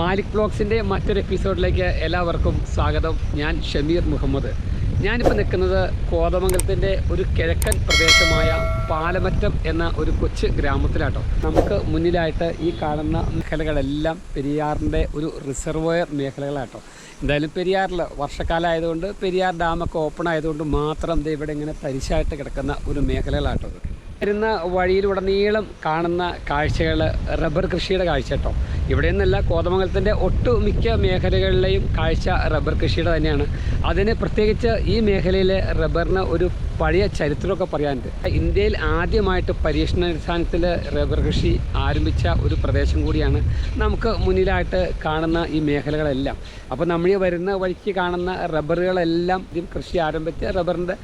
മാലിക് ബ്ലോഗ്സിന്റെ മറ്റൊരു എപ്പിസോഡിലേക്ക് എല്ലാവർക്കും സ്വാഗതം. ഞാൻ ഷമീർ മുഹമ്മദ്. ഞാനിപ്പോൾ നിൽക്കുന്നത് കോതമംഗലത്തിന്റെ ഒരു കിഴക്കൻ പ്രദേശമായ പാലമറ്റം എന്ന ഒരു കൊച്ചു ഗ്രാമത്തിലാട്ടോ. നമുക്ക് മുന്നിലായിട്ട് ഈ കാണുന്ന മേഖലകളെല്ലാം പെരിയാറിന്റെ ഒരു റിസർവോയർ മേഖലകളാട്ടോ. എന്തായാലും പെരിയാറിൽ വർഷക്കാലമായതുകൊണ്ട് പെരിയാർ ഡാമൊക്കെ ഓപ്പൺ ആയതുകൊണ്ട് മാത്രം ഇവിടെ ഇങ്ങനെ തരിശായിട്ട് കിടക്കുന്ന ഒരു മേഖലകളാട്ടോ വരുന്ന വഴിയിലുടനീളം കാണുന്ന കാഴ്ചകൾ റബ്ബർ കൃഷിയുടെ കാഴ്ച കേട്ടോ. ഇവിടെ നിന്നല്ല കോതമംഗലത്തിന്റെ ഒട്ടുമിക്ക മേഖലകളിലെയും കാഴ്ച റബ്ബർ കൃഷിയുടെ തന്നെയാണ്. അതിന് പ്രത്യേകിച്ച് ഈ മേഖലയിലെ റബ്ബറിന് ഒരു പഴയ ചരിത്രമൊക്കെ പറയാനുണ്ട്. ഇന്ത്യയിൽ ആദ്യമായിട്ട് പരീക്ഷണാടിസ്ഥാനത്തിൽ റബ്ബർ കൃഷി ആരംഭിച്ച ഒരു പ്രദേശം കൂടിയാണ് നമുക്ക് മുന്നിലായിട്ട് കാണുന്ന ഈ മേഖലകളെല്ലാം. അപ്പോൾ നമ്മൾ ഈ വരുന്ന വഴിക്ക് കാണുന്ന റബ്ബറുകളെല്ലാം ഇതിൽ കൃഷി ആരംഭിച്ച റബ്ബറിന്റെ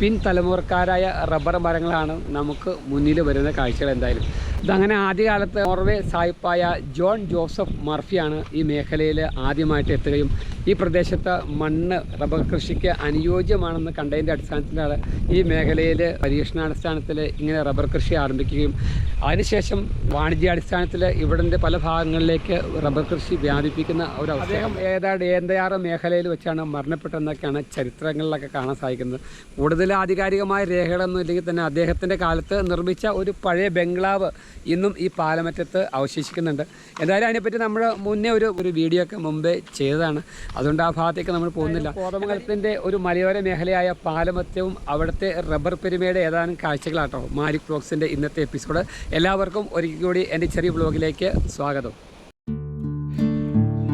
പിൻതലമുറക്കാരായ റബ്ബർ മരങ്ങളാണ് നമുക്ക് മുന്നിൽ വരുന്ന കാഴ്ചകൾ എന്തായാലും. ഇതങ്ങനെ ആദ്യകാലത്ത് നോർവേ സായിപ്പായ ജോൺ ജോസഫ് മർഫിയാണ് ഈ മേഖലയിൽ ആദ്യമായിട്ട് എത്തുകയും ഈ പ്രദേശത്തെ മണ്ണ് റബ്ബർ കൃഷിക്ക് അനുയോജ്യമാണെന്ന് കണ്ടതിന്റെ അടിസ്ഥാനത്തിലാണ് ഈ മേഖലയിൽ പരീക്ഷണാടിസ്ഥാനത്തിൽ ഇങ്ങനെ റബ്ബർ കൃഷി ആരംഭിക്കുകയും അതിനുശേഷം വാണിജ്യാടിസ്ഥാനത്തിൽ ഇവിടുത്തെ പല ഭാഗങ്ങളിലേക്ക് റബ്ബർ കൃഷി വ്യാപിപ്പിക്കുന്ന ഒരു അദ്ദേഹം ഏതാണ്ട് ഏന്തയാറ് മേഖലയിൽ വെച്ചാണ് മരണപ്പെട്ടതെന്നൊക്കെയാണ് ചരിത്രങ്ങളിലൊക്കെ കാണാൻ സാധിക്കുന്നത്. കൂടുതൽ ആധികാരികമായ രേഖകളൊന്നും ഇല്ലെങ്കിൽ തന്നെ അദ്ദേഹത്തിന്റെ കാലത്ത് നിർമ്മിച്ച ഒരു പഴയ ബംഗ്ലാവ് ഇന്നും ഈ പാലമറ്റത്ത് അവശേഷിക്കുന്നുണ്ട്. എന്തായാലും അതിനെപ്പറ്റി നമ്മൾ മുന്നേ ഒരു ഒരു വീഡിയോ ഒക്കെ മുമ്പേ ചെയ്തതാണ്. അതുകൊണ്ട് ആ ഭാഗത്തേക്ക് നമ്മൾ പോകുന്നില്ല. കോതമംഗലത്തിന്റെ ഒരു മലയോര മേഖലയായ പാലമത്യവും അവിടുത്തെ റബ്ബർ പെരുമയുടെ ഏതാനും കാഴ്ചകളാട്ടോ. മാരിക് ബ്ലോഗ്സിന്റെ ഇന്നത്തെ എപ്പിസോഡ്. എല്ലാവർക്കും ഒരിക്കൽ കൂടി എന്റെ ചെറിയ ബ്ലോഗിലേക്ക് സ്വാഗതം.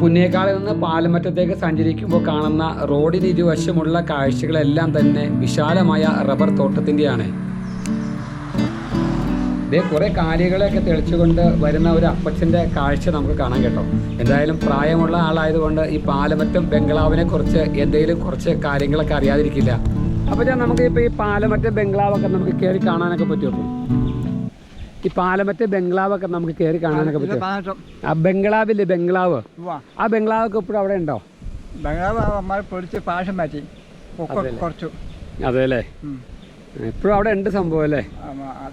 പുന്നേക്കാളിൽ നിന്ന് പാലമറ്റത്തേക്ക് സഞ്ചരിക്കുമ്പോൾ കാണുന്ന റോഡിന് ഇരുവശമുള്ള കാഴ്ചകളെല്ലാം തന്നെ വിശാലമായ റബ്ബർ തോട്ടത്തിന്റെയാണ് ഇതേ കുറേ കാര്യങ്ങളെയൊക്കെ തെളിച്ചുകൊണ്ട് വരുന്ന ഒരു അപ്പച്ചന്റെ കാഴ്ച നമുക്ക് കാണാൻ കേട്ടോ. എന്തായാലും പ്രായമുള്ള ആളായതുകൊണ്ട് ഈ പാലമറ്റം ബംഗ്ലാവിനെ കുറിച്ച് എന്തെങ്കിലും കുറച്ച് കാര്യങ്ങളൊക്കെ അറിയാതിരിക്കില്ല. അപ്പോൾ ഞാൻ നമുക്ക് ഇപ്പോൾ ഈ പാലമറ്റം ബംഗ്ലാവൊക്കെ നമുക്ക് കയറി കാണാനൊക്കെ പറ്റുമോ? ഈ പാലമറ്റം ബംഗ്ലാവൊക്കെ നമുക്ക് കയറി കാണാനൊക്കെ പറ്റും ആ ബംഗ്ലാവില്ലേ ബംഗ്ലാവ്. ആ ബംഗ്ലാവൊക്കെ ഇപ്പോഴും അവിടെ ഉണ്ടോ? ബംഗ്ലാവ് പൊടിച്ച് പാഷം മാറ്റി. കുറച്ചു. അതെ അല്ലേ. ഇപ്പോഴും അവിടെ ഉണ്ട് സംഭവം അല്ലേ?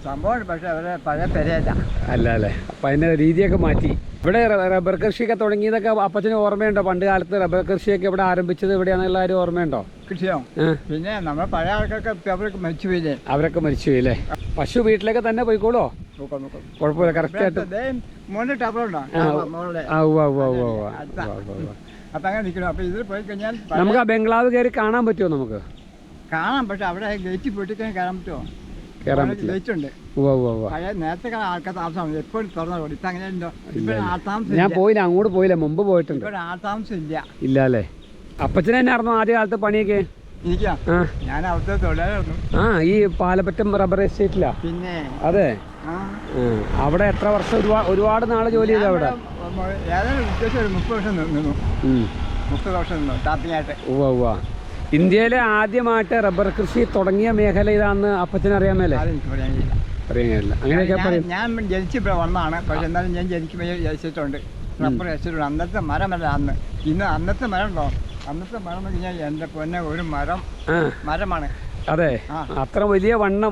സംഭവം പക്ഷെ അവരെ പഴയ പെരയല്ല അല്ല അല്ലേ. അപ്പം അതിന്റെ രീതിയൊക്കെ മാറ്റി. ഇവിടെ റബ്ബർ കൃഷിയൊക്കെ തുടങ്ങിയതൊക്കെ അപ്പച്ചന് ഓർമ്മയുണ്ടോ? പണ്ട് കാലത്ത് റബ്ബർ കൃഷിയൊക്കെ ഇവിടെ ആരംഭിച്ചത് എവിടെയാണെന്നുള്ള കാര്യം ഓർമ്മയുണ്ടോ? കൃഷിയോ? പിന്നെ നമ്മൾ പഴയ ആൾക്കൊക്കെ അവരൊക്കെ മരിച്ചു പോയില്ലേ അവരൊക്കെ മരിച്ചു പോയില്ലേ പശു വീട്ടിലേക്ക് തന്നെ പോയിക്കോളോ കുഴപ്പമില്ല കറക്റ്റ് ആയിട്ട്. നമുക്ക് ആ ബംഗ്ലാവ് കയറി കാണാൻ പറ്റുമോ നമുക്ക്? കാണാം പക്ഷെ അവിടെ ഗേറ്റ് പൊട്ടിക്കാൻ കയറാൻ പറ്റുമോ? കയറാൻ പറ്റില്ല. ഗേറ്റ് ഉണ്ട്. ഉവ്വ ഉവ്വ ഉവ്വ. പഴയ നേരത്തെ കാലം ആൾക്കാർ താമസം എപ്പോഴും തുറന്നു കൊടുക്കും ഇപ്പൊ അങ്ങനെ ഉണ്ടോ? ഇപ്പൊ ഞാൻ പോയി പോയില്ല അങ്ങോട്ട് പോയില്ല. മുമ്പ് പോയിട്ടുണ്ട്. ഇപ്പൊ ആൾതാമസം ഇല്ല ഇല്ല അല്ലേ? അപ്പച്ചന് തന്നെ ആയിരുന്നു ആദ്യ കാലത്ത് പണിയൊക്കെ? ഞാൻ അവിടുത്തെ ആ ഈ പാലപ്പറ്റം റബ്ബർ എസ്റ്റേറ്റിലാ? പിന്നെ അതെ. അവിടെ എത്ര വർഷം ഒരുപാട് ഒരുപാട് നാൾ ജോലി ചെയ്തു അവിടെ? ഏതായാലും ഉദ്ദേശം ഒരു മുപ്പത് വർഷം നിന്നു. മുപ്പത് വർഷം നിന്നു ടാപ്പിംഗ് ആയിട്ട് ഉവ്വ ഉവ്വ. ഇന്ത്യയിലെ ആദ്യമായിട്ട് റബ്ബർ കൃഷി തുടങ്ങിയ മേഖല ഇതാന്ന് അപ്പച്ചന് അറിയാമല്ലേ? അത് എനിക്ക് പറയാൻ കഴിയില്ല. അറിയാൻ കഴിയില്ല അങ്ങനെയൊക്കെ ഞാൻ- പറയും. ഞാൻ ജനിച്ച് ഇവിടെ പക്ഷെ എന്നാലും ഞാൻ ജനിക്കുമ്പോൾ ജനിച്ചിട്ടുണ്ട്. റബ്ബർ വെച്ചിട്ടുണ്ട് അന്നത്തെ മരമല്ല അന്ന്. ഇന്ന് അന്നത്തെ മരം ഉണ്ടോ അന്നത്തെ മരം എന്ന് കഴിഞ്ഞാൽ എന്റെ പൊന്നെ ഒരു മരം. മരമാണ്. അതെ. അത്ര വലിയ വണ്ണം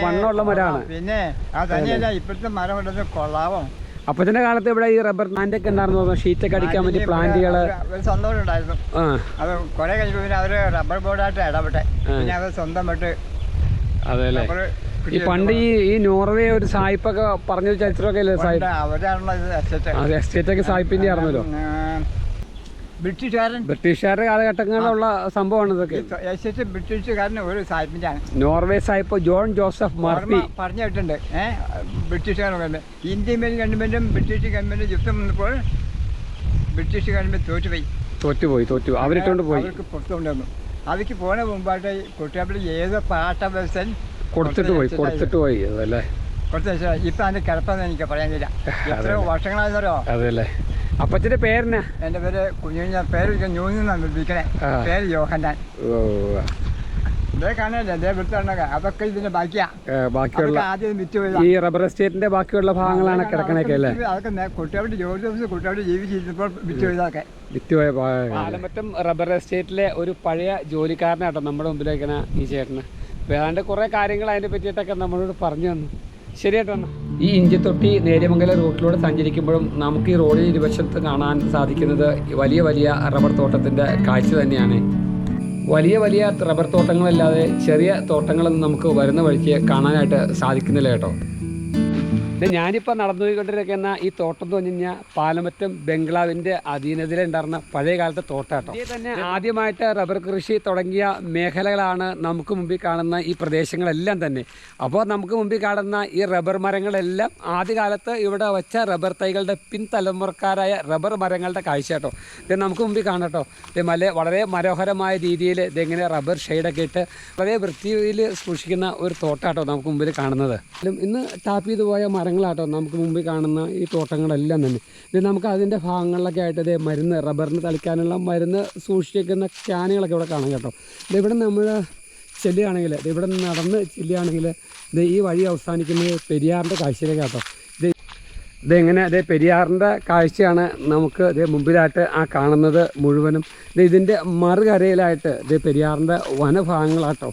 വണ്ണമുള്ള മരമാണ് പിന്നെ അത് തന്നെയല്ല ഇപ്പോഴത്തെ മരം ഉള്ളത് കൊള്ളാവോ അപ്പച്ചന്റെ കാലത്ത് ഇവിടെ ഈ റബ്ബർ പ്ലാന്റ് ഒക്കെ ഉണ്ടായിരുന്നു. ഷീറ്റ് ഷീറ്റൊക്കെ അടിക്കാൻ വേണ്ടി പ്ലാന്റുകൾ ഒരു സ്വന്തം ഉണ്ടായിരുന്നു. അത് കുറെ കഴിഞ്ഞപ്പോൾ പിന്നെ അവർ റബ്ബർ ബോർഡായിട്ട് ഇടപെട്ടെ. പിന്നെ അവർ സ്വന്തമായിട്ട് അതെ അല്ലേ ഈ പണ്ട് ഈ ഈ നോർവേ ഒരു സായിപ്പൊക്കെ പറഞ്ഞൊരു ചരിത്രമൊക്കെ അല്ലേ സായിപ്പ് അവരാണല്ലോ എസ്റ്റേറ്റ് അതെ എസ്റ്റേറ്റ് ഒക്കെ സായിപ്പിന്റെ ആയിരുന്നല്ലോ. ബ്രിട്ടീഷുകാരൻ ബ്രിട്ടീഷുകാരുടെ കാലഘട്ടങ്ങളിലുള്ള സംഭവമാണ് ഇതൊക്കെ. എസ്റ്റേറ്റ് ബ്രിട്ടീഷുകാരൻ ഒരു ആണ് Norway Sahib John Joseph Murphy. പറഞ്ഞു കേട്ടിട്ടുണ്ട് ഏഹ് ബ്രിട്ടീഷുകാരുടെ ഇന്ത്യൻ ഗവൺമെന്റും ബ്രിട്ടീഷ് ഗവൺമെന്റും യുദ്ധം വന്നപ്പോൾ ബ്രിട്ടീഷ് ഗവൺമെന്റ് തോറ്റുപോയി. തോറ്റുപോയി തോറ്റു. അവരിട്ടോണ്ട് പോയി. അവർക്ക് പുറത്തു കൊണ്ടുവന്നു അവർക്ക് പോണ മുമ്പായിട്ട് കുട്ടികളുടെ ഏത് പാട്ട വ്യവസ്ഥൻ കൊടുത്തിട്ട് പോയി കൊടുത്തിട്ട് പോയി അതല്ലേ? കുറച്ച് ഇപ്പൊ അതിന്റെ കിടപ്പെന്ന് എനിക്ക് പറയാൻ കഴിയില്ല. എത്രയോ വർഷങ്ങളായെന്നറിയോ അതല്ലേ. അപ്പച്ചന്റെ പേരെന്നാ? എന്റെ പേര് കുഞ്ഞുഞ്ഞ പേര് ന്യൂന്നാണ് വിളിക്കണേ. പേര് യോഹന്നാൻ. അതൊക്കെ ഇതിന്റെ ബാക്കിയാ. ബാക്കിയുള്ള ആദ്യം വിറ്റ് പോയതാ. ഈ റബ്ബർ എസ്റ്റേറ്റിന്റെ ബാക്കിയുള്ള ഭാഗങ്ങളാണ് കിടക്കണൊക്കെ അല്ലേ? അതൊക്കെ നേ- കുട്ടികളുടെ ജോലി ദിവസം കുട്ടികളുടെ ജീവിച്ചിരുന്നപ്പോൾ വിറ്റുപോയ പാലമറ്റം റബ്ബർ എസ്റ്റേറ്റിലെ ഒരു പഴയ ജോലിക്കാരനാട്ടോ നമ്മുടെ മുമ്പിലേക്കണ ഈ ചേട്ടന്. വേണ്ട കുറെ കാര്യങ്ങൾ അതിനെ പറ്റിയിട്ടൊക്കെ നമ്മളോട് പറഞ്ഞു തന്നു. ശരിയായിട്ടോ ഈ ഇഞ്ചിത്തൊട്ടി നേര്യമംഗല റൂട്ടിലൂടെ സഞ്ചരിക്കുമ്പോഴും നമുക്ക് ഈ റോഡിൽ ഇരുവശത്ത് കാണാൻ സാധിക്കുന്നത് വലിയ വലിയ റബ്ബർ തോട്ടത്തിന്റെ കാഴ്ച തന്നെയാണ്. വലിയ വലിയ റബ്ബർ തോട്ടങ്ങളല്ലാതെ ചെറിയ തോട്ടങ്ങളൊന്നും നമുക്ക് വരുന്ന വഴിക്ക് കാണാനായിട്ട് സാധിക്കുന്നില്ല കേട്ടോ. ഇത് ഞാനിപ്പോൾ നടന്നുപോയിക്കൊണ്ടിരിക്കുന്ന ഈ തോട്ടം എന്ന് പറഞ്ഞു കഴിഞ്ഞാൽ പാലമറ്റം ബംഗ്ലാവിന്റെ അധീനതയിലുണ്ടായിരുന്ന പഴയ കാലത്തെ തോട്ടാട്ടം. ഇത് തന്നെ ആദ്യമായിട്ട് റബ്ബർ കൃഷി തുടങ്ങിയ മേഖലകളാണ് നമുക്ക് മുമ്പിൽ കാണുന്ന ഈ പ്രദേശങ്ങളെല്ലാം തന്നെ. അപ്പോൾ നമുക്ക് മുമ്പിൽ കാണുന്ന ഈ റബ്ബർ മരങ്ങളെല്ലാം ആദ്യകാലത്ത് ഇവിടെ വച്ച റബ്ബർ തൈകളുടെ പിൻതലമുറക്കാരായ റബ്ബർ മരങ്ങളുടെ കാഴ്ച കേട്ടോ ഇത് നമുക്ക് മുമ്പിൽ കാണട്ടോ. ഇത് മല വളരെ മനോഹരമായ രീതിയിൽ ഇതെങ്ങനെ റബ്ബർ ഷെയ്ഡൊക്കെ ഇട്ട് വളരെ വൃത്തിയിൽ സൂക്ഷിക്കുന്ന ഒരു തോട്ടാട്ടോ നമുക്ക് മുമ്പിൽ കാണുന്നത്. ഇന്ന് ടാപ്പ് ചെയ്തു പോയ മരങ്ങളാട്ടോ നമുക്ക് മുമ്പിൽ കാണുന്ന ഈ തോട്ടങ്ങളെല്ലാം തന്നെ. ഇത് നമുക്ക് അതിന്റെ ഭാഗങ്ങളിലൊക്കെ ആയിട്ട് ഇതേ മരുന്ന് റബ്ബറിന് തളിക്കാനുള്ള മരുന്ന് സൂക്ഷിച്ചിരിക്കുന്ന ക്യാനുകളൊക്കെ ഇവിടെ കാണാം കേട്ടോ. ഇവിടെ നമ്മൾ ചെല്ലുകയാണെങ്കിൽ ഇവിടെ നടന്ന് ചെല്ലുകയാണെങ്കിൽ ഇത് ഈ വഴി അവസാനിക്കുന്നത് പെരിയാറിന്റെ കാഴ്ചയിലേക്ക് കേട്ടോ ഇത് ഇതെങ്ങനെ അതേ പെരിയാറിന്റെ കാഴ്ചയാണ് നമുക്ക് ഇതേ മുമ്പിലായിട്ട് ആ കാണുന്നത് മുഴുവനും. ഇത് ഇതിന്റെ മറുകരയിലായിട്ട് ഇത് പെരിയാറിന്റെ വനഭാഗങ്ങളാട്ടോ.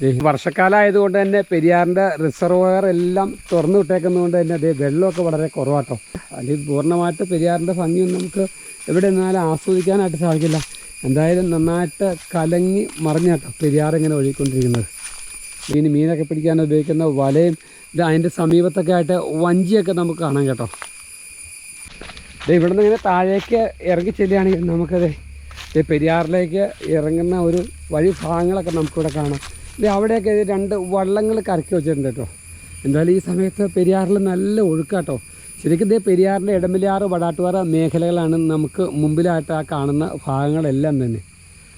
ദേ വർഷക്കാലം ആയതുകൊണ്ട് തന്നെ പെരിയാറിന്റെ റിസർവയർ എല്ലാം തുറന്നു വിട്ടേക്കുന്നതുകൊണ്ട് തന്നെ അതേ വെള്ളമൊക്കെ വളരെ കുറവാട്ടോ. അല്ലെങ്കിൽ പൂർണമായിട്ട് പെരിയാറിന്റെ ഭംഗിയൊന്നും നമുക്ക് എവിടെ നിന്നാലും ആസ്വദിക്കാനായിട്ട് സാധിക്കില്ല. എന്തായാലും നന്നായിട്ട് കലങ്ങി മറിഞ്ഞാട്ടോ പെരിയാർ ഇങ്ങനെ ഒഴുകിക്കൊണ്ടിരിക്കുന്നത്. മീൻ മീനൊക്കെ പിടിക്കാൻ ഉപയോഗിക്കുന്ന വലയും ഇത് അതിന്റെ സമീപത്തൊക്കെ ആയിട്ട് വഞ്ചിയൊക്കെ നമുക്ക് കാണാം കേട്ടോ. ഇവിടെ നിന്ന് ഇങ്ങനെ താഴേക്ക് ഇറങ്ങി ചെല്ലുകയാണെങ്കിൽ നമുക്കത് പെരിയാറിലേക്ക് ഇറങ്ങുന്ന ഒരു വഴി ഭാഗങ്ങളൊക്കെ നമുക്കിവിടെ കാണാം. അവിടെയൊക്കെ രണ്ട് വള്ളങ്ങൾ കറക്കി വെച്ചിട്ടുണ്ട് കേട്ടോ. എന്തായാലും ഈ സമയത്ത് പെരിയാറിൽ നല്ല ഒഴുക്കാട്ടോ. ശരിക്കും ഇതേ പെരിയാറിന്റെ ഇടമിലാറ് വടാട്ടുപാറ മേഖലകളാണ് നമുക്ക് മുമ്പിലായിട്ട് ആ കാണുന്ന ഭാഗങ്ങളെല്ലാം തന്നെ.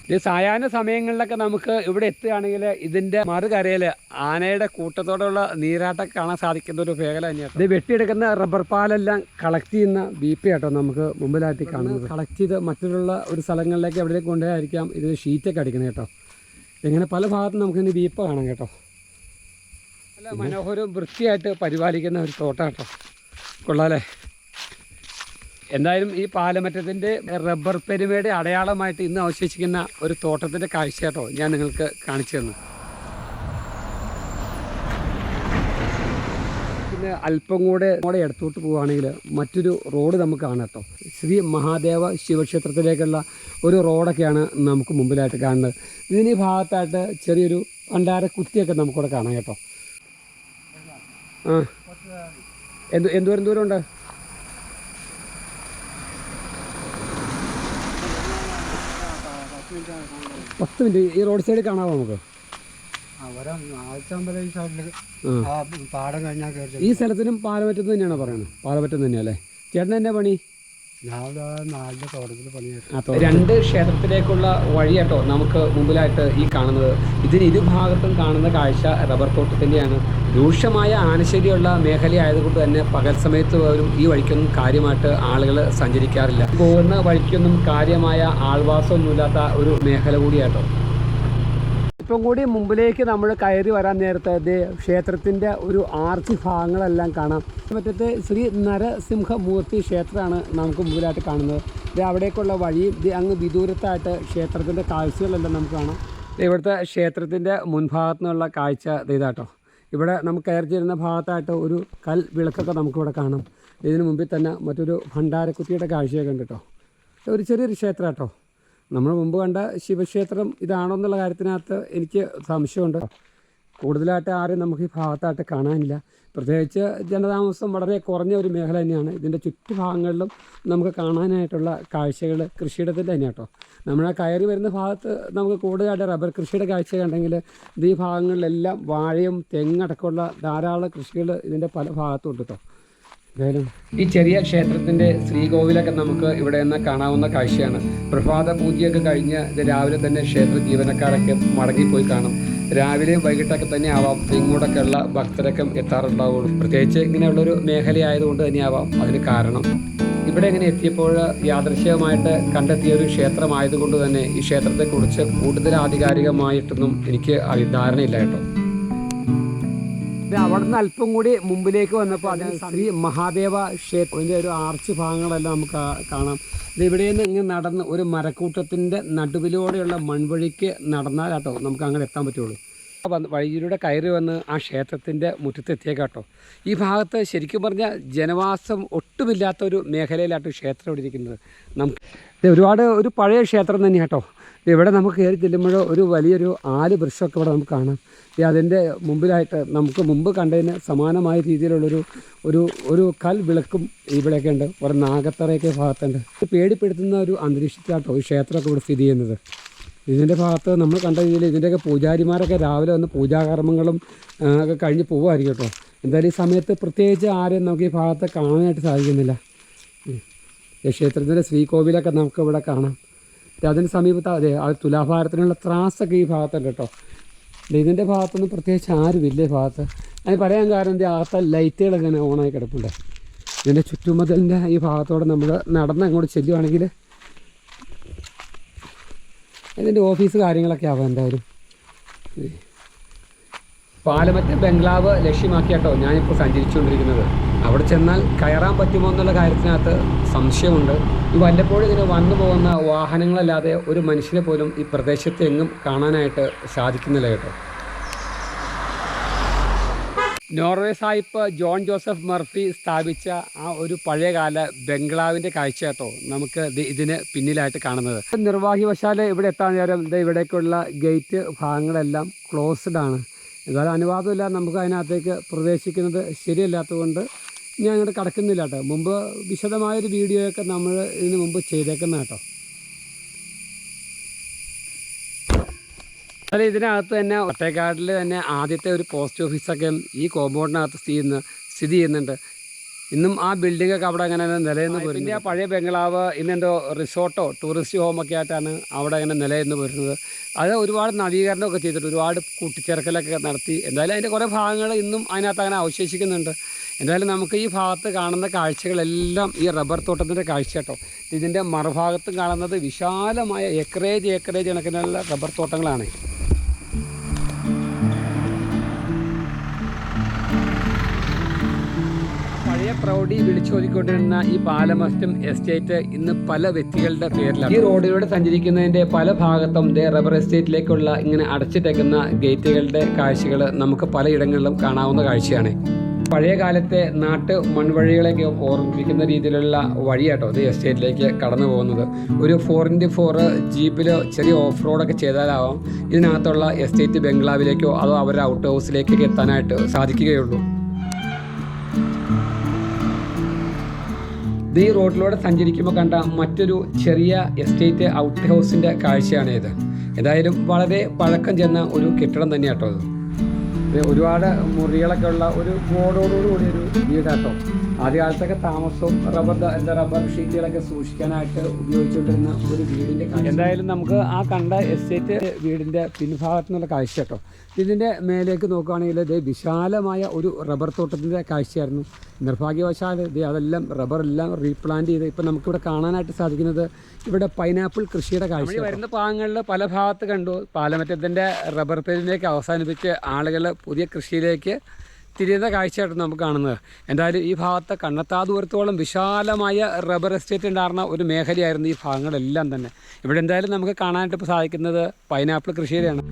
ഇത് സായാഹ്ന സമയങ്ങളിലൊക്കെ നമുക്ക് ഇവിടെ എത്തുകയാണെങ്കിൽ ഇതിന്റെ മറുകരയിൽ ആനയുടെ കൂട്ടത്തോടെയുള്ള നീരാട്ടം കാണാൻ സാധിക്കുന്ന ഒരു മേഖല തന്നെയാണ് ഇത് വെട്ടിയെടുക്കുന്ന റബ്ബർ പാലെല്ലാം കളക്ട് ചെയ്യുന്ന ബി പി ആട്ടോ നമുക്ക് മുമ്പിലായിട്ട് കാണുന്നത്. കളക്ട് ചെയ്ത് മറ്റുള്ള ഒരു സ്ഥലങ്ങളിലേക്ക് എവിടെയൊക്കെ കൊണ്ടുപോയായിരിക്കാം ഇതിൽ ഷീറ്റൊക്കെ അടിക്കണം കേട്ടോ. ഇങ്ങനെ പല ഭാഗത്തും നമുക്ക് ഇനി ബീപ്പ് കാണാം കേട്ടോ. നല്ല മനോഹരവും വൃത്തിയായിട്ട് പരിപാലിക്കുന്ന ഒരു തോട്ടം കേട്ടോ. കൊള്ളാലേ. എന്തായാലും ഈ പാലമറ്റത്തിന്റെ റബ്ബർ പെരുമയുടെ അടയാളമായിട്ട് ഇന്ന് അവശേഷിക്കുന്ന ഒരു തോട്ടത്തിന്റെ കാഴ്ച കേട്ടോ ഞാൻ നിങ്ങൾക്ക് കാണിച്ചു തന്നു. പിന്നെ അല്പം കൂടെ കൂടെ ഇടത്തോട്ട് പോവുകയാണെങ്കിൽ മറ്റൊരു റോഡ് നമുക്ക് കാണാം കേട്ടോ. ശ്രീ മഹാദേവ ശിവക്ഷേത്രത്തിലേക്കുള്ള ഒരു റോഡൊക്കെയാണ് നമുക്ക് മുമ്പിലായിട്ട് കാണുന്നത്. ഇതിന് ഈ ഭാഗത്തായിട്ട് ചെറിയൊരു പണ്ടാര കുത്തിയൊക്കെ നമുക്കിവിടെ കാണാം കേട്ടോ. ആ. എന്ത് എന്തോരം ഉണ്ട് പത്ത് മിനിറ്റ്. ഈ റോഡ് സൈഡിൽ കാണാമോ നമുക്ക്? ഈ സ്ഥലത്തിനും പാലമറ്റത്ത് തന്നെയാണോ പറയുന്നത് പാലമറ്റം തന്നെയല്ലേ ചേട്ടൻ എന്നാ പണി? രണ്ട് ക്ഷേത്രത്തിലേക്കുള്ള വഴിയാട്ടോ നമുക്ക് മുമ്പിലായിട്ട് ഈ കാണുന്നത്. ഇതിന് ഇരുഭാഗത്തും കാണുന്ന കാഴ്ച റബ്ബർ തോട്ടത്തിന്റെയാണ് രൂക്ഷമായ ആനശ്ശേരിയുള്ള മേഖലയായതുകൊണ്ട് തന്നെ പകൽ സമയത്ത് പോലും ഈ വഴിക്കൊന്നും കാര്യമായിട്ട് ആളുകൾ സഞ്ചരിക്കാറില്ല. പോകുന്ന വഴിക്കൊന്നും കാര്യമായ ആൾവാസമൊന്നുമില്ലാത്ത ഒരു മേഖല കൂടിയാട്ടോ. ഇപ്പം കൂടി മുമ്പിലേക്ക് നമ്മൾ കയറി വരാൻ നേരത്തെ ക്ഷേത്രത്തിന്റെ ഒരു ആർച്ച് ഭാഗങ്ങളെല്ലാം കാണാം. മറ്റത്ത് ശ്രീ നരസിംഹമൂർത്തി ക്ഷേത്രമാണ് നമുക്ക് മുമ്പിലായിട്ട് കാണുന്നത്. ഇത് അവിടേക്കുള്ള വഴി അങ്ങ് വിദൂരത്തായിട്ട് ക്ഷേത്രത്തിന്റെ കാഴ്ചകളെല്ലാം നമുക്ക് കാണാം. ഇവിടുത്തെ ക്ഷേത്രത്തിന്റെ മുൻഭാഗത്തു നിന്നുള്ള കാഴ്ച ഇതാട്ടോ. ഇവിടെ നമുക്ക് കയറി ചേരുന്ന ഭാഗത്തായിട്ട് ഒരു കൽ വിളക്കൊക്കെ നമുക്കിവിടെ കാണാം. ഇതിനു മുമ്പിൽ തന്നെ മറ്റൊരു ഭണ്ഡാരക്കുത്തിയുടെ കാഴ്ചയൊക്കെ ഉണ്ട് കേട്ടോ. ഒരു ചെറിയൊരു ക്ഷേത്രം കേട്ടോ. നമ്മൾ മുമ്പ് കണ്ട ശിവക്ഷേത്രം ഇതാണോ എന്നുള്ള കാര്യത്തിനകത്ത് എനിക്ക് സംശയമുണ്ട്. കൂടുതലായിട്ട് ആരും നമുക്ക് ഈ ഭാഗത്തായിട്ട് കാണാനില്ല. പ്രത്യേകിച്ച് ജനതാമസം വളരെ കുറഞ്ഞ ഒരു മേഖല തന്നെയാണ്. ഇതിന്റെ ചുറ്റുഭാഗങ്ങളിലും നമുക്ക് കാണാനായിട്ടുള്ള കാഴ്ചകൾ കൃഷിയിടത്തിന്റെ തന്നെ കേട്ടോ നമ്മൾ കയറി വരുന്ന ഭാഗത്ത് നമുക്ക് കൂടുതലായിട്ട് റബ്ബർ കൃഷിയുടെ കാഴ്ച കണ്ടെങ്കിൽ ഈ ഭാഗങ്ങളിലെല്ലാം വാഴയും തെങ്ങടക്കമുള്ള ധാരാളം കൃഷികൾ ഇതിന്റെ പല ഭാഗത്തും ഉണ്ട് കേട്ടോ ഈ ചെറിയ ക്ഷേത്രത്തിന്റെ ശ്രീകോവിലൊക്കെ നമുക്ക് ഇവിടെ നിന്ന് കാണാവുന്ന കാഴ്ചയാണ്. പ്രഭാത പൂജയൊക്കെ കഴിഞ്ഞ് രാവിലെ തന്നെ ക്ഷേത്ര ജീവനക്കാരൊക്കെ മടങ്ങിപ്പോയി കാണും. രാവിലെയും വൈകിട്ടൊക്കെ തന്നെ ആവാം. ഇങ്ങോട്ടൊക്കെ ഉള്ള ഭക്തരൊക്കെ എത്താറുണ്ടാവുള്ളൂ. പ്രത്യേകിച്ച് ഇങ്ങനെയുള്ളൊരു മേഖലയായതുകൊണ്ട് തന്നെയാവാം അതിന് കാരണം. ഇവിടെ ഇങ്ങനെ എത്തിയപ്പോൾ യാദൃശ്യമായിട്ട് കണ്ടെത്തിയ ഒരു ക്ഷേത്രമായതുകൊണ്ട് തന്നെ ഈ ക്ഷേത്രത്തെക്കുറിച്ച് കൂടുതൽ ആധികാരികമായിട്ടൊന്നും എനിക്ക് ധാരണയില്ല കേട്ടോ. അവിടെ നിന്ന് അല്പം കൂടി മുമ്പിലേക്ക് വന്നപ്പോൾ അതിന് ശ്രീ മഹാദേവ ക്ഷേത്രത്തിന്റെ ഒരു ആർച്ച് ഭാഗങ്ങളെല്ലാം നമുക്ക് കാണാം. ഇവിടെ നിന്ന് ഇങ്ങനെ നടന്ന് ഒരു മരക്കൂട്ടത്തിന്റെ നടുവിലൂടെയുള്ള മൺവഴിക്ക് നടന്നാലാട്ടോ നമുക്ക് അങ്ങനെ എത്താൻ പറ്റുള്ളൂ. വന്ന് വഴിയിലൂടെ കയറി വന്ന് ആ ക്ഷേത്രത്തിന്റെ മുറ്റത്തെത്തിയേക്കാട്ടോ ഈ ഭാഗത്ത് ശരിക്കും പറഞ്ഞാൽ ജനവാസം ഒട്ടുമില്ലാത്ത ഒരു മേഖലയിലാട്ടോ ക്ഷേത്രം ഇവിടെ ഇരിക്കുന്നത്. നമുക്ക് ഒരുപാട് ഒരു പഴയ ക്ഷേത്രം തന്നെ കേട്ടോ. ഇവിടെ നമുക്ക് കയറി ചെല്ലുമ്പോഴോ ഒരു വലിയൊരു ആൽ വൃക്ഷമൊക്കെ ഇവിടെ നമുക്ക് കാണാം. ഈ അതിന്റെ മുമ്പിലായിട്ട് നമുക്ക് മുമ്പ് കണ്ടതിന് സമാനമായ രീതിയിലുള്ളൊരു ഒരു ഒരു കൽ വിളക്കും ഇവിടെയൊക്കെ ഉണ്ട്. ഒരു നാഗത്തറയൊക്കെ ഭാഗത്തുണ്ട്. പേടിപ്പെടുത്തുന്ന ഒരു അന്തരീക്ഷത്തിലാട്ടോ ഈ ക്ഷേത്രമൊക്കെ ഇവിടെ സ്ഥിതി ചെയ്യുന്നത്. ഇതിന്റെ ഭാഗത്ത് നമ്മൾ കണ്ട രീതിയിൽ ഇതിന്റെയൊക്കെ പൂജാരിമാരൊക്കെ രാവിലെ വന്ന് പൂജാകർമ്മങ്ങളും ഒക്കെ കഴിഞ്ഞ് പോകുമായിരിക്കും കേട്ടോ. എന്തായാലും ഈ സമയത്ത് പ്രത്യേകിച്ച് ആരെയും നമുക്ക് ഈ ഭാഗത്ത് കാണാനായിട്ട് സാധിക്കുന്നില്ല. ക്ഷേത്രത്തിന്റെ ശ്രീകോവിലൊക്കെ നമുക്ക് ഇവിടെ കാണാം. അതിന് സമീപത്ത് അതെ ആ തുലാഭാരത്തിനുള്ള ത്രാസൊക്കെ ഈ ഭാഗത്തുണ്ട് കേട്ടോ. ഇതിന്റെ ഭാഗത്തൊന്നും പ്രത്യേകിച്ച് ആരുമില്ല ഈ ഭാഗത്ത്. അതിന് പറയാൻ കാരണം എന്താ അകത്തെ ലൈറ്റുകളൊക്കെ ഇങ്ങനെ ഓണായി കിടപ്പുണ്ട്. ഇതിന്റെ ചുറ്റുമതിലിന്റെ ഈ ഭാഗത്തോടെ നമ്മൾ നടന്ന് അങ്ങോട്ട് ചെല്ലുവാണെങ്കിൽ ഇതിന്റെ ഓഫീസ് കാര്യങ്ങളൊക്കെ ആവാം എന്തായാലും. പാലമറ്റ ബംഗ്ലാവ് ലക്ഷ്യമാക്കിയാട്ടോ ഞാനിപ്പോൾ സഞ്ചരിച്ചുകൊണ്ടിരിക്കുന്നത്. അവിടെ ചെന്നാൽ കയറാൻ പറ്റുമോ എന്നുള്ള കാര്യത്തിനകത്ത് സംശയമുണ്ട്. ഈ വല്ലപ്പോഴും ഇങ്ങനെ വന്നു പോകുന്ന വാഹനങ്ങളല്ലാതെ ഒരു മനുഷ്യനെ പോലും ഈ പ്രദേശത്ത് എങ്ങും കാണാനായിട്ട് സാധിക്കുന്നില്ല കേട്ടോ. നോർവേ സായിപ്പ് ജോൺ ജോസഫ് മർഫി സ്ഥാപിച്ച ആ ഒരു പഴയകാല ബംഗ്ലാവിന്റെ കാഴ്ച കേട്ടോ നമുക്ക് ഇതിന് പിന്നിലായിട്ട് കാണുന്നത്. നിർവാഹിവശാൽ ഇവിടെ എത്താൻ നേരം ഇവിടേക്കുള്ള ഗേറ്റ് ഭാഗങ്ങളെല്ലാം ക്ലോസ്ഡ് ആണ്. എന്നാലും അനുവാദമില്ല നമുക്ക് അതിനകത്തേക്ക് പ്രവേശിക്കുന്നത് ശരിയല്ലാത്തതുകൊണ്ട് ഞാൻ അങ്ങോട്ട് കിടക്കുന്നില്ല കേട്ടോ. മുമ്പ് വിശദമായൊരു വീഡിയോയൊക്കെ നമ്മൾ ഇതിന് മുമ്പ് ചെയ്തേക്കുന്ന കേട്ടോ. അല്ല ഇതിനകത്ത് തന്നെ ഒറ്റക്കാട്ടിൽ തന്നെ ആദ്യത്തെ ഒരു പോസ്റ്റ് ഓഫീസൊക്കെ ഈ കോമ്പൗണ്ടിനകത്ത് സ്ഥിതി ചെയ്യുന്ന സ്ഥിതി ചെയ്യുന്നുണ്ട്. ഇന്നും ആ ബിൽഡിംഗ് ഒക്കെ അവിടെ അങ്ങനെ നിലയെന്ന് പോരുന്നത്. ആ പഴയ ബംഗ്ലാവ് ഇന്നെന്തോ റിസോർട്ടോ ടൂറിസ്റ്റ് ഹോമൊക്കെ ആയിട്ടാണ് അവിടെ അങ്ങനെ നിലയെന്ന് പോരുന്നത്. അത് ഒരുപാട് നവീകരണമൊക്കെ ചെയ്തിട്ട് ഒരുപാട് കൂട്ടിച്ചേർക്കലൊക്കെ നടത്തി. എന്തായാലും അതിന്റെ കുറേ ഭാഗങ്ങൾ ഇന്നും അതിനകത്ത് അങ്ങനെ അവശേഷിക്കുന്നുണ്ട്. എന്തായാലും നമുക്ക് ഈ ഭാഗത്ത് കാണുന്ന കാഴ്ചകളെല്ലാം ഈ റബ്ബർ തോട്ടത്തിന്റെ കാഴ്ച കേട്ടോ. ഇതിന്റെ മറുഭാഗത്തും കാണുന്നത് വിശാലമായ ഏക്കറേജ് ഏക്കറേജ് കണക്കിനുള്ള റബ്ബർ തോട്ടങ്ങളാണ്. പ്രൗഢി വിളിച്ചോതിക്കൊണ്ടിരുന്ന ഈ പാലമസ്റ്റും എസ്റ്റേറ്റ് ഇന്ന് പല വ്യക്തികളുടെ പേരിലാണ്. ഈ റോഡിലൂടെ സഞ്ചരിക്കുന്നതിന്റെ പല ഭാഗത്തും ദേ റബ്ബർ എസ്റ്റേറ്റിലേക്കുള്ള ഇങ്ങനെ അടച്ചിട്ടേക്കുന്ന ഗേറ്റുകളുടെ കാഴ്ചകൾ നമുക്ക് പലയിടങ്ങളിലും കാണാവുന്ന കാഴ്ചയാണ്. പഴയ കാലത്തെ നാട്ട് മൺവഴികളെയൊക്കെ ഓർമ്മിപ്പിക്കുന്ന രീതിയിലുള്ള വഴിയാട്ടോ ഇത് എസ്റ്റേറ്റിലേക്ക് കടന്നു പോകുന്നത്. ഒരു ഫോർ ഇന്റു ഫോർ ജീപ്പിലോ ചെറിയ ഓഫ് റോഡൊക്കെ ചെയ്താലാവാം ഇതിനകത്തുള്ള എസ്റ്റേറ്റ് ബംഗ്ലാവിലേക്കോ അതോ അവരുടെ ഔട്ട് ഹൗസിലേക്കൊക്കെ എത്താനായിട്ട് സാധിക്കുകയുള്ളൂ. ഈ റോഡിലൂടെ സഞ്ചരിക്കുമ്പോൾ കണ്ട മറ്റൊരു ചെറിയ എസ്റ്റേറ്റ് ഔട്ട് ഹൗസിന്റെ കാഴ്ചയാണ് ഇത് ഏതായാലും വളരെ പഴക്കം ചെന്ന ഒരു കെട്ടിടം തന്നെയാട്ടോ ഇത് ഒരുപാട് മുറികളൊക്കെ ഉള്ള ഒരു കൂടിയ ഒരു വീടാട്ടോ. ആദ്യകാലത്തൊക്കെ താമസവും റബ്ബർ എന്താ റബ്ബർ ഷീറ്റുകളൊക്കെ സൂക്ഷിക്കാനായിട്ട് ഉപയോഗിച്ചുകൊണ്ടിരുന്ന ഒരു വീടിന്റെ കാഴ്ച. എന്തായാലും നമുക്ക് ആ കണ്ട എസ്റ്റേറ്റ് വീടിന്റെ പിൻഭാഗത്തു നിന്നുള്ള കാഴ്ച കേട്ടോ ഇതിന്റെ മേലേക്ക് നോക്കുകയാണെങ്കിൽ ഇത് വിശാലമായ ഒരു റബ്ബർ തോട്ടത്തിന്റെ കാഴ്ചയായിരുന്നു. നിർഭാഗ്യവശാൽ ഇത് അതെല്ലാം റബ്ബറെല്ലാം റീപ്ലാന്റ് ചെയ്ത് ഇപ്പം നമുക്കിവിടെ കാണാനായിട്ട് സാധിക്കുന്നത് ഇവിടെ പൈനാപ്പിൾ കൃഷിയുടെ കാഴ്ച വരുന്ന ഭാഗങ്ങളിൽ പല ഭാഗത്ത് കണ്ടു. പാലമറ്റത്തിന്റെ റബ്ബർ പേരിലേക്ക് അവസാനിപ്പിച്ച് ആളുകൾ പുതിയ കൃഷിയിലേക്ക് തിരിയുന്ന കാഴ്ചയായിട്ട് നമുക്ക് കാണുന്നത്. എന്തായാലും ഈ ഭാഗത്ത് കണ്ണത്താ ദൂരത്തോളം വിശാലമായ റബ്ബർ എസ്റ്റേറ്റ് ഉണ്ടായിരുന്ന ഒരു മേഖലയായിരുന്നു ഈ ഭാഗങ്ങളെല്ലാം തന്നെ. ഇവിടെ എന്തായാലും നമുക്ക് കാണാനായിട്ട് ഇപ്പോൾ സാധിക്കുന്നത് പൈനാപ്പിൾ കൃഷിയിലാണ്.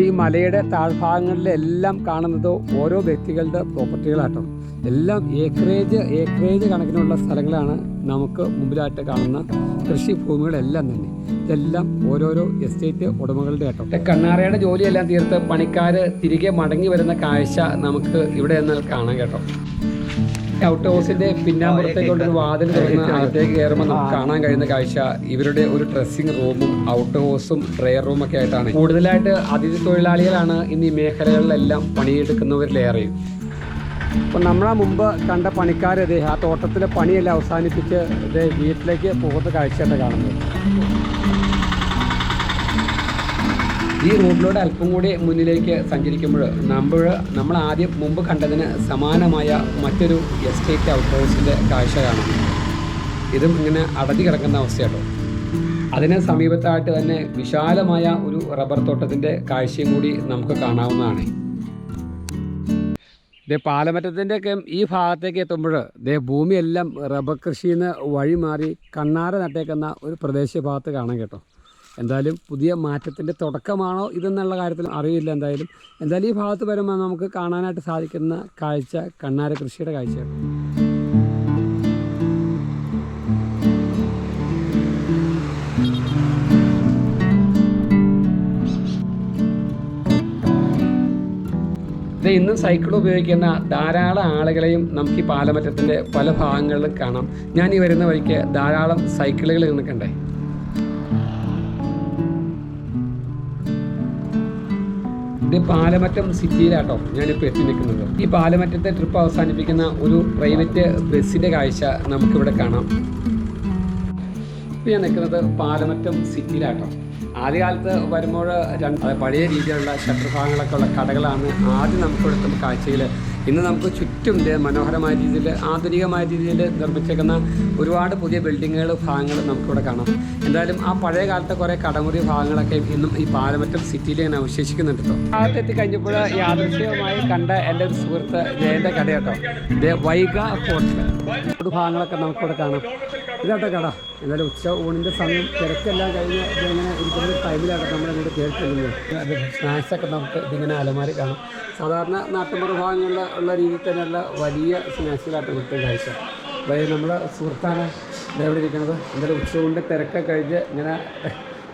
ഈ മലയുടെ താഴ്ഭാഗങ്ങളിലെല്ലാം കാണുന്നത് ഓരോ വ്യക്തികളുടെ പ്രോപ്പർട്ടികളാട്ടോ. എല്ലാം ഏക്കറേജ് ഏക്കറേജ് കണക്കിനുള്ള സ്ഥലങ്ങളാണ് നമുക്ക് മുമ്പിലായിട്ട് കാണുന്ന കൃഷിഭൂമികളെല്ലാം തന്നെ. ഇതെല്ലാം ഓരോരോ എസ്റ്റേറ്റ് ഉടമകളുടെ കേട്ടോ കണ്ണാറയുടെ ജോലിയെല്ലാം തീർത്ത് പണിക്കാർ തിരികെ മടങ്ങി വരുന്ന കാഴ്ച നമുക്ക് ഇവിടെ എന്നാൽ കാണാം കേട്ടോ. ഔട്ട് ഹൗസിന്റെ പിന്നാമ്പുറത്തേക്കുള്ള ഒരു വാതിൽ തുറന്ന് അകത്തേക്ക് കയറുമ്പോൾ നമുക്ക് കാണാൻ കഴിയുന്ന കാഴ്ച ഇവരുടെ ഒരു ഡ്രസ്സിംഗ് റൂമും ഔട്ട് ഹൗസും പ്രെയർ റൂമൊക്കെ ആയിട്ടാണ്. കൂടുതലായിട്ട് അതിഥി തൊഴിലാളികളാണ് ഇന്ന് ഈ മേഖലകളിലെല്ലാം പണിയെടുക്കുന്നവരിലേറെയും അപ്പം നമ്മളാ മുമ്പ് കണ്ട പണിക്കാരെ ആ തോട്ടത്തിലെ പണിയെല്ലാം അവസാനിപ്പിച്ച് ഇത് വീട്ടിലേക്ക് പോകുന്ന കാഴ്ചയായിട്ട് കാണുന്നത്. ഈ റോഡിലൂടെ അല്പം കൂടി മുന്നിലേക്ക് സഞ്ചരിക്കുമ്പോൾ നമ്മൾ നമ്മൾ ആദ്യം മുമ്പ് കണ്ടതിന് സമാനമായ മറ്റൊരു എസ്റ്റേറ്റ് ഔട്ട് ഹൗസിന്റെ കാഴ്ച കാണാം. ഇതും ഇങ്ങനെ അടഞ്ഞു കിടക്കുന്ന അവസ്ഥയാട്ടോ. അതിന് സമീപത്തായിട്ട് തന്നെ വിശാലമായ ഒരു റബ്ബർ തോട്ടത്തിന്റെ കാഴ്ചയും കൂടി നമുക്ക് കാണാവുന്നതാണ്. ഇതേ പാലമറ്റത്തിന്റെ ഒക്കെ ഈ ഭാഗത്തേക്ക് എത്തുമ്പോൾ ഇതേ ഭൂമിയെല്ലാം റബ്ബർ കൃഷിയിൽ നിന്ന് വഴിമാറി കണ്ണാറ നട്ടേക്കുന്ന ഒരു പ്രദേശ ഭാഗത്ത് കാണാം കേട്ടോ. എന്തായാലും പുതിയ മാറ്റത്തിന്റെ തുടക്കമാണോ ഇതെന്നുള്ള കാര്യത്തിൽ അറിയില്ല എന്തായാലും. എന്തായാലും ഈ ഭാഗത്ത് വരുമ്പോൾ നമുക്ക് കാണാനായിട്ട് സാധിക്കുന്ന കാഴ്ച കണ്ണാര കൃഷിയുടെ കാഴ്ചയാണ്. ഇന്നും സൈക്കിൾ ഉപയോഗിക്കുന്ന ധാരാളം ആളുകളെയും നമുക്ക് ഈ പാലമറ്റത്തിന്റെ പല ഭാഗങ്ങളിലും കാണാം. ഞാൻ ഈ വരുന്ന വഴിക്ക് ധാരാളം സൈക്കിളുകൾ നിൽക്കണ്ടേ ഇത് പാലമറ്റം സിറ്റിയിലാട്ടോ ഞാനിപ്പോൾ എത്തി നിൽക്കുന്നത്. ഈ പാലമറ്റത്തെ ട്രിപ്പ് അവസാനിപ്പിക്കുന്ന ഒരു പ്രൈവറ്റ് ബസ്സിന്റെ കാഴ്ച നമുക്കിവിടെ കാണാം. ഇപ്പം ഞാൻ നിൽക്കുന്നത് പാലമറ്റം സിറ്റിയിലാട്ടോ. ആദ്യകാലത്ത് വരുമ്പോൾ പഴയ രീതിയിലുള്ള ഷട്ടർ ഭാഗങ്ങളൊക്കെ ഉള്ള കടകളാണ് ആദ്യം നമുക്ക് എടുക്കുന്ന കാഴ്ചയിൽ ഇന്ന് നമുക്ക് ചുറ്റും മനോഹരമായ രീതിയിൽ ആധുനികമായ രീതിയിൽ നിർമ്മിച്ചേക്കുന്ന ഒരുപാട് പുതിയ ബിൽഡിങ്ങുകൾ ഭാഗങ്ങൾ നമുക്കിവിടെ കാണാം. എന്തായാലും ആ പഴയ കാലത്തെ കുറേ കടമുറി ഭാഗങ്ങളൊക്കെ ഇന്നും ഈ പാലമറ്റം സിറ്റിയിൽ ഇങ്ങനെ അവശേഷിക്കുന്നുണ്ട് കേട്ടോ. കഴിഞ്ഞപ്പോൾ യാദൃശ്യമായി കണ്ട എന്റെ ഒരു സുഹൃത്ത് ജയന്റെ കട കേട്ടോ വൈഗ ഫോർട്ട് ഭാഗങ്ങളൊക്കെ നമുക്കിവിടെ കാണാം. ഇതാട്ടോ കട. എന്നാലും ഉച്ച ഊണിന്റെ സമയം തിരക്കെല്ലാം കഴിഞ്ഞ് ഇതിങ്ങനെ ഇരിക്കുന്ന ടൈമിലാണ് നമ്മളിങ്ങോട്ട് കേൾക്കുന്നത് സ്നാക്സ് ഒക്കെ നമുക്ക് ഇതിങ്ങനെ അലമാരി കാണാം. സാധാരണ നാട്ടുമ്പുറ ഭാഗങ്ങളിൽ ഉള്ള രീതിയിൽ തന്നെയുള്ള വലിയ സ്നാക്സുകളായിട്ട് കിട്ടും കാഴ്ച അതായത് നമ്മുടെ സുഹൃത്താണ് ദേ ഇവിടെ ഇരിക്കുന്നത്. എന്തായാലും ഉച്ച ഊണിന്റെ തിരക്കൊക്കെ കഴിഞ്ഞ് ഇങ്ങനെ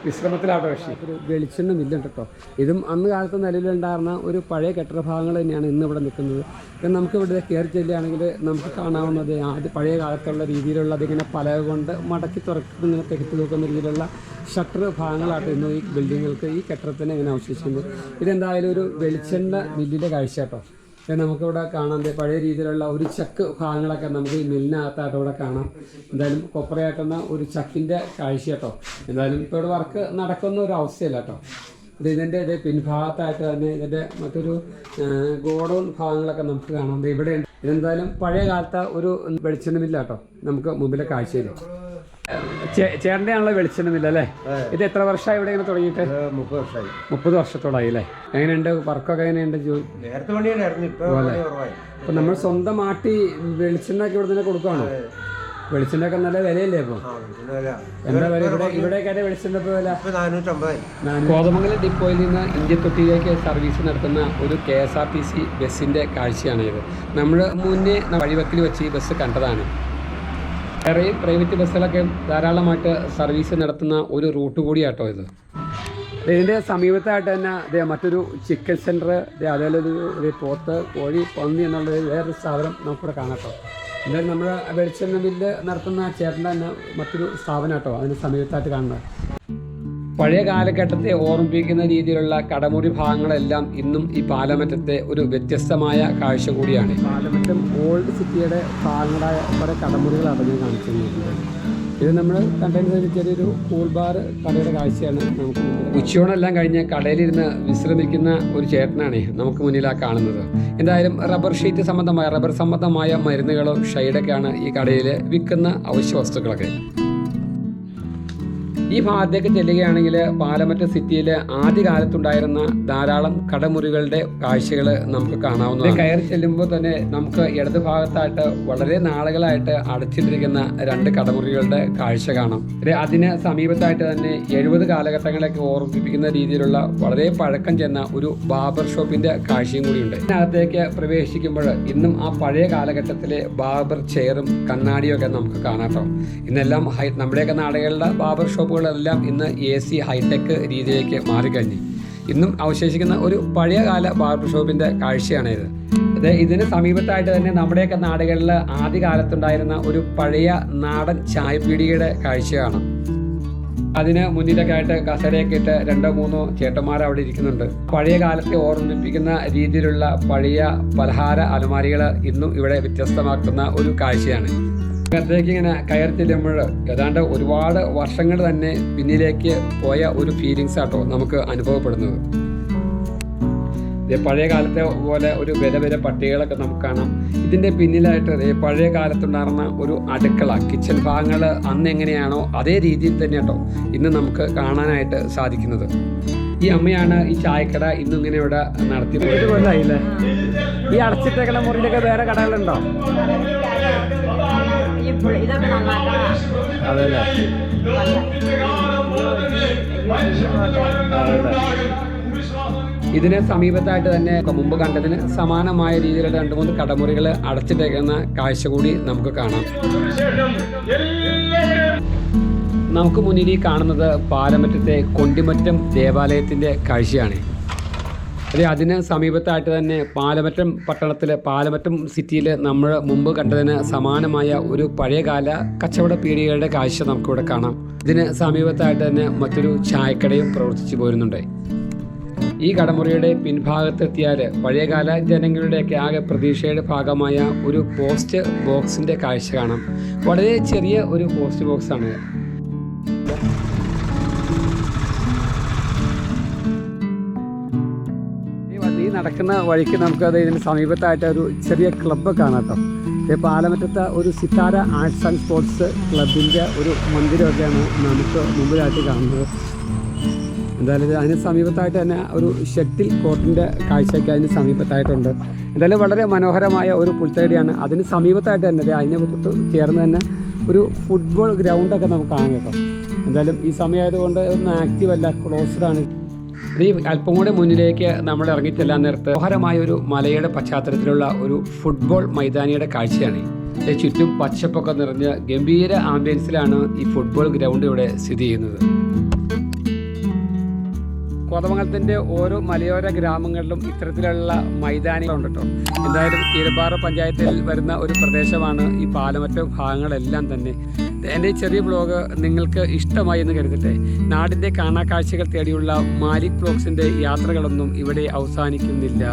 വിശ്രമത്തിലാട്ടോ പക്ഷേ. ഒരു വെളിച്ചെണ്ണ ഇല്ല കേട്ടോ ഇതും അന്ന് കാലത്ത് നിലവിലുണ്ടായിരുന്ന ഒരു പഴയ കെട്ടിട ഭാഗങ്ങൾ തന്നെയാണ് ഇന്ന് ഇവിടെ നിൽക്കുന്നത്. ഇപ്പം നമുക്ക് ഇവിടെ കയറി ചെല്ലുകയാണെങ്കിൽ നമുക്ക് കാണാവുന്നത് ആദ്യ പഴയ കാലത്തുള്ള രീതിയിലുള്ള അതിങ്ങനെ പലക കൊണ്ട് മടക്കി തുറക്കുന്ന ഇങ്ങനെ നോക്കുന്ന രീതിയിലുള്ള ഷട്ടർ ഭാഗങ്ങളാട്ടോ ഇന്ന് ഈ ബിൽഡിങ്ങുകൾക്ക് ഈ കെട്ടിടത്തിന് ഇങ്ങനെ അവശേഷിക്കുന്നത്. ഇതെന്തായാലും ഒരു വെളിച്ചെണ്ണ മില്ലിന്റെ കാഴ്ച കേട്ടോ നമുക്കിവിടെ കാണാം പഴയ രീതിയിലുള്ള ഒരു ചക്ക് ഭാഗങ്ങളൊക്കെ നമുക്ക് ഈ മില്ലിനകത്തായിട്ട് ഇവിടെ കാണാം. എന്തായാലും കൊപ്പറയാട്ടുന്ന ഒരു ചക്കിന്റെ കാഴ്ച കേട്ടോ. എന്തായാലും ഇപ്പോൾ ഇവിടെ വർക്ക് നടക്കുന്ന ഒരു അവസ്ഥയില്ല കേട്ടോ. ഇത് ഇതിന്റെ ഇത് പിൻഭാഗത്തായിട്ട് തന്നെ ഇതിന്റെ മറ്റൊരു ഗോഡൗൺ ഭാഗങ്ങളൊക്കെ നമുക്ക് കാണാം. ഇവിടെ ഇതെന്തായാലും പഴയ കാലത്തെ ഒരു വെളിച്ചെണ്ണമില്ല കേട്ടോ. നമുക്ക് മുമ്പിലെ കാഴ്ചയിൽ ചേട്ടന്റെ ആണല്ലോ വെളിച്ചെണ്ണ അല്ലേ? ഇത് എത്ര വർഷമായി ഇവിടെ ഇങ്ങനെ തുടങ്ങിയിട്ട്? മുപ്പത് വർഷമായി. മുപ്പത് വർഷത്തോളായി അല്ലേ? എങ്ങനെയുണ്ട്? വർക്കൊക്കെ എങ്ങനെയുണ്ട് നേരത്തെ ഇപ്പൊ നമ്മൾ സ്വന്തം ആട്ടി വെളിച്ചെണ്ണ ഒക്കെ ഇവിടെ തന്നെ കൊടുക്കുകയാണോ വെളിച്ചെണ്ണ ഒക്കെ നല്ല വിലയല്ലേ ഇപ്പൊ? എന്താ വില? ഇവിടെ ഇവിടേക്കാരെ വെളിച്ചെണ്ണ ഇപ്പൊ വില? കോതമംഗലം ഡിപ്പോയിൽ നിന്ന് ഇന്ത്യ തൊട്ടിയിലേക്ക് സർവീസ് നടത്തുന്ന ഒരു K S R T C ബസ്സിന്റെ കാഴ്ചയാണ് ഇത് നമ്മൾ മുന്നേ വഴിവക്കിൽ വെച്ച് ഈ ബസ് കണ്ടതാണ്. വേറെയും പ്രൈവറ്റ് ബസ്സുകളൊക്കെ ധാരാളമായിട്ട് സർവീസ് നടത്തുന്ന ഒരു റൂട്ട് കൂടിയാട്ടോ ഇത്. ഇതിന്റെ സമീപത്തായിട്ട് തന്നെ ദേ മറ്റൊരു ചിക്കൻ സെന്റർ അതേപോലെ ഒരു പോത്ത് കോഴി പന്നി എന്നുള്ള വേറൊരു സ്ഥാപനം നമുക്കിവിടെ കാണാട്ടോ. എന്തായാലും നമ്മൾ വെളിച്ചെണ്ണ ബില്ല് നടത്തുന്ന ചേട്ടന്റെ തന്നെ മറ്റൊരു സ്ഥാപനം കേട്ടോ അതിന് സമീപത്തായിട്ട് കാണുന്നത്. പഴയ കാലഘട്ടത്തെ ഓർമ്മിപ്പിക്കുന്ന രീതിയിലുള്ള കടമുറി ഭാഗങ്ങളെല്ലാം ഇന്നും ഈ പാലമറ്റത്തെ ഒരു വ്യത്യസ്തമായ കാഴ്ച കൂടിയാണ്. പാലമറ്റം ഓൾഡ് സിറ്റിയുടെ ഭാഗങ്ങളായ കുറേ കടമുറികൾ അടഞ്ഞ് കാണിച്ചിരുന്നത് ഇത് നമ്മൾ കണ്ടതിന് ചെറിയൊരു കൂൾ ബാർ കടയുടെ കാഴ്ചയാണ് നമുക്ക് ഉച്ചയോടെല്ലാം കഴിഞ്ഞ് കടയിലിരുന്ന് വിശ്രമിക്കുന്ന ഒരു ചേട്ടനാണ് നമുക്ക് മുന്നിൽ ആ കാണുന്നത്. എന്തായാലും റബ്ബർ ഷീറ്റ് സംബന്ധമായ റബ്ബർ സംബന്ധമായ മരുന്നുകളും ഷൈഡൊക്കെയാണ് ഈ കടയിൽ വിൽക്കുന്ന അവശ്യ വസ്തുക്കളൊക്കെ. ഈ ഭാഗത്തേക്ക് ചെല്ലുകയാണെങ്കിൽ പാലമറ്റ സിറ്റിയിൽ ആദ്യകാലത്തുണ്ടായിരുന്ന ധാരാളം കടമുറികളുടെ കാഴ്ചകൾ നമുക്ക് കാണാവുന്നതാണ്. കയറി ചെല്ലുമ്പോൾ തന്നെ നമുക്ക് ഇടത് ഭാഗത്തായിട്ട് വളരെ നാളുകളായിട്ട് അടച്ചിട്ടിരിക്കുന്ന രണ്ട് കടമുറികളുടെ കാഴ്ച കാണാം. അതിന് സമീപത്തായിട്ട് തന്നെ എഴുപത് കാലഘട്ടങ്ങളൊക്കെ ഓർമ്മിപ്പിക്കുന്ന രീതിയിലുള്ള വളരെ പഴക്കം ചെന്ന ഒരു ബാബർ ഷോപ്പിന്റെ കാഴ്ചയും കൂടിയുണ്ട്. ഇതിനകത്തേക്ക് പ്രവേശിക്കുമ്പോൾ ഇന്നും ആ പഴയ കാലഘട്ടത്തിലെ ബാബർ ചെയറും കണ്ണാടിയും ഒക്കെ നമുക്ക് കാണാട്ടോ ഇന്നെല്ലാം നമ്മുടെയൊക്കെ നാടുകളിലെ ബാർബർ ഷോപ്പുകളെല്ലാം ഇന്ന് എ സി ഹൈടെക് രീതിയിലേക്ക് മാറിക്കഴിഞ്ഞു. ഇന്നും അവശേഷിക്കുന്ന ഒരു പഴയകാല ബാർബർ ഷോപ്പിന്റെ കാഴ്ചയാണിത്. ഇത് ഇതിന് സമീപത്തായിട്ട് തന്നെ നമ്മുടെയൊക്കെ നാടുകളിൽ ആദ്യകാലത്തുണ്ടായിരുന്ന ഒരു പഴയ നാടൻ ചായപ്പീടികയുടെ കാഴ്ചയാണ്. അതിന് മുന്നിലൊക്കെ ആയിട്ട് കസരയൊക്കെ ഇട്ട് രണ്ടോ മൂന്നോ ചേട്ടന്മാർ അവിടെ ഇരിക്കുന്നുണ്ട്. പഴയ കാലത്തെ ഓർമ്മിപ്പിക്കുന്ന രീതിയിലുള്ള പഴയ പലഹാര അലമാരികൾ ഇന്നും ഇവിടെ വ്യത്യസ്തമാക്കുന്ന ഒരു കാഴ്ചയാണ്. അകത്തേക്ക് ഇങ്ങനെ കയറി ചെല്ലുമ്പോൾ ഏതാണ്ട് ഒരുപാട് വർഷങ്ങൾ തന്നെ പിന്നിലേക്ക് പോയ ഒരു ഫീലിങ്സ് ആട്ടോ നമുക്ക് അനുഭവപ്പെടുന്നത്. പഴയ കാലത്തെ പോലെ ഒരു വില വില പട്ടികളൊക്കെ നമുക്ക് കാണാം. ഇതിന്റെ പിന്നിലായിട്ട് പഴയ കാലത്തുണ്ടായിരുന്ന ഒരു അടുക്കള കിച്ചൺ ഭാഗങ്ങൾ അന്ന് എങ്ങനെയാണോ അതേ രീതിയിൽ തന്നെ കേട്ടോ ഇന്ന് നമുക്ക് കാണാനായിട്ട് സാധിക്കുന്നത്. ഈ അമ്മയാണ് ഈ ചായക്കട ഇന്ന് ഇങ്ങനെ ഇവിടെ നടത്തി കൊല്ലായില്ലേ? ഈ അടച്ചിട്ടേക്കണ മുറിയിലൊക്കെ വേറെ കടകളുണ്ടോ? അതെല്ലേ? ഇതിന് സമീപത്തായിട്ട് തന്നെ മുമ്പ് കണ്ടതിന് സമാനമായ രീതിയിലുള്ള രണ്ട് മൂന്ന് കടമുറികൾ അടച്ചിട്ടേക്കുന്ന കാഴ്ച കൂടി നമുക്ക് കാണാം. നമുക്ക് മുന്നിൽ കാണുന്നത് പാലമറ്റത്തെ കൊണ്ടിമറ്റം ദേവാലയത്തിന്റെ കാഴ്ചയാണ്. അതെ അതിന് സമീപത്തായിട്ട് തന്നെ പാലമറ്റം പട്ടണത്തിൽ പാലമറ്റം സിറ്റിയിൽ നമ്മൾ മുമ്പ് കണ്ടതിന് സമാനമായ ഒരു പഴയകാല കച്ചവട പീടികകളുടെ കാഴ്ച നമുക്കിവിടെ കാണാം. ഇതിന് സമീപത്തായിട്ട് തന്നെ മറ്റൊരു ചായക്കടയും പ്രവർത്തിച്ചു പോരുന്നുണ്ട്. ഈ കടമുറിയുടെ പിൻഭാഗത്തെത്തിയാൽ പഴയകാല ജനങ്ങളുടെയൊക്കെ ആകെ പ്രതീക്ഷയുടെ ഭാഗമായ ഒരു പോസ്റ്റ് ബോക്സിന്റെ കാഴ്ച കാണാം. വളരെ ചെറിയ ഒരു പോസ്റ്റ് ബോക്സാണ്. നടക്കുന്ന വഴിക്ക് നമുക്കത് ഇതിന് സമീപത്തായിട്ട് ഒരു ചെറിയ ക്ലബ്ബ് കാണാം കേട്ടോ. ഇത് പാലമറ്റത്തെ ഒരു സിത്താര ആർട്സ് ആൻഡ് സ്പോർട്സ് ക്ലബിന്റെ ഒരു മന്ദിരമൊക്കെയാണ് നമുക്ക് മുമ്പിലായിട്ട് കാണുന്നത്. എന്തായാലും അതിന് സമീപത്തായിട്ട് തന്നെ ഒരു ഷട്ടിൽ കോർട്ടിന്റെ കാഴ്ചയൊക്കെ അതിന് സമീപത്തായിട്ടുണ്ട്. എന്തായാലും വളരെ മനോഹരമായ ഒരു പുൽത്തടിയാണ് അതിന് സമീപത്തായിട്ട് തന്നെ അതിനെ ചേർന്ന് തന്നെ ഒരു ഫുട്ബോൾ ഗ്രൗണ്ടൊക്കെ നമുക്ക് കാണാം കേട്ടോ. എന്തായാലും ഈ സമയമായതുകൊണ്ട് ഒന്ന് ആക്റ്റീവ് അല്ല ക്ലോസ്ഡ് ആണ്. ഈ അല്പം കൂടെ മുന്നിലേക്ക് നമ്മൾ ഇറങ്ങിച്ചെല്ലാൻ നേരത്ത് മനോഹരമായ ഒരു മലയുടെ പശ്ചാത്തലത്തിലുള്ള ഒരു ഫുട്ബോൾ മൈതാനിയുടെ കാഴ്ചയാണ്. ചുറ്റും പച്ചപ്പൊക്കെ നിറഞ്ഞ ഗംഭീര ആംബിയൻസിലാണ് ഈ ഫുട്ബോൾ ഗ്രൗണ്ട് ഇവിടെ സ്ഥിതി ചെയ്യുന്നത്. കോതമംഗലത്തിന്റെ ഓരോ മലയോര ഗ്രാമങ്ങളിലും ഇത്തരത്തിലുള്ള മൈതാനികളുണ്ട് കേട്ടോ. എന്തായാലും തീരപ്പാറ പഞ്ചായത്തിൽ വരുന്ന ഒരു പ്രദേശമാണ് ഈ പാലമറ്റ ഭാഗങ്ങളെല്ലാം തന്നെ. എന്റെ ചെറിയ ബ്ലോഗ് നിങ്ങൾക്ക് ഇഷ്ടമായി എന്ന് കരുതട്ടെ. നാടിന്റെ കാണാക്കാഴ്ചകൾ തേടിയുള്ള മാലിക് ബ്ലോഗ്സിന്റെ യാത്രകളൊന്നും ഇവിടെ അവസാനിക്കുന്നില്ല.